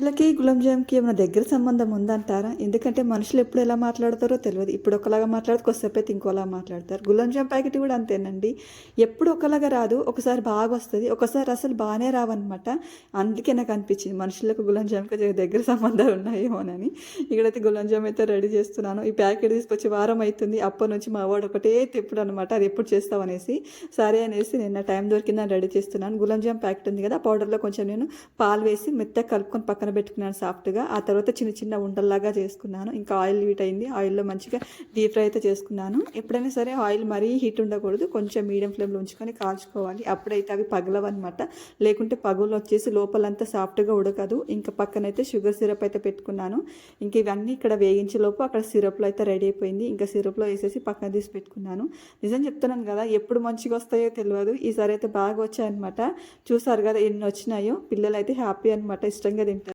వీళ్ళకి గులాబ్ జామ్కి ఏమైనా దగ్గర సంబంధం ఉందంటారా? ఎందుకంటే మనుషులు ఎప్పుడు ఎలా మాట్లాడతారో తెలియదు. ఇప్పుడు ఒకలాగా మాట్లాడితే కొద్దిసేపు అయితే ఇంకోలా మాట్లాడతారు. గులాబ్ జామ్ ప్యాకెట్ కూడా అంతేనండి. ఎప్పుడు ఒకలాగా రాదు. ఒకసారి బాగా వస్తుంది. ఒకసారి అసలు బాగానే రావన్నమాట. అందుకే నాకు అనిపించింది మనుషులకు గులాబ్ జామ్కి దగ్గర సంబంధాలు ఉన్నాయేమోనని. ఇక్కడైతే గులాబ్ జామ్ అయితే రెడీ చేస్తున్నాను. ఈ ప్యాకెట్ తీసుకొచ్చి వారం అవుతుంది. అప్పటి నుంచి మా వాడు ఒకటే తిప్పుడు అనమాట అది ఎప్పుడు చేస్తావు సరే అనేసి నిన్న టైం దొరికిందని రెడీ చేస్తున్నాను. గులాబ్ జామ్ ప్యాకెట్ ఉంది కదా పౌడర్లో కొంచెం నేను పాలు వేసి మెత్తగా కలుపుకొని పక్కన పక్కన పెట్టుకున్నాను సాఫ్ట్గా. ఆ తర్వాత చిన్న చిన్న ఉండల్లాగా చేసుకున్నాను. ఇంకా ఆయిల్ హీట్ అయింది. ఆయిల్లో మంచిగా డీప్ ఫ్రై అయితే చేసుకున్నాను. ఎప్పుడైనా సరే ఆయిల్ మరీ హీట్ ఉండకూడదు. కొంచెం మీడియం ఫ్లేమ్లో ఉంచుకొని కాల్చుకోవాలి. అప్పుడైతే అవి పగలవన్నమాట. లేకుంటే పగులు వచ్చేసి లోపలంతా సాఫ్ట్గా ఉడకదు. ఇంకా పక్కనైతే షుగర్ సిరప్ అయితే పెట్టుకున్నాను. ఇంక ఇవన్నీ ఇక్కడ వేగించే లోపు అక్కడ సిరప్లో అయితే రెడీ అయిపోయింది. ఇంకా సిరప్లో వేసేసి పక్కన తీసి పెట్టుకున్నాను. నిజం చెప్తున్నాను కదా ఎప్పుడు మంచిగా వస్తాయో తెలియదు ఈసారి అయితే బాగా వచ్చాయన్నమాట. చూసారు కదా ఎన్ని వచ్చినాయో. పిల్లలు అయితే హ్యాపీ అనమాట ఇష్టంగా తింటారు.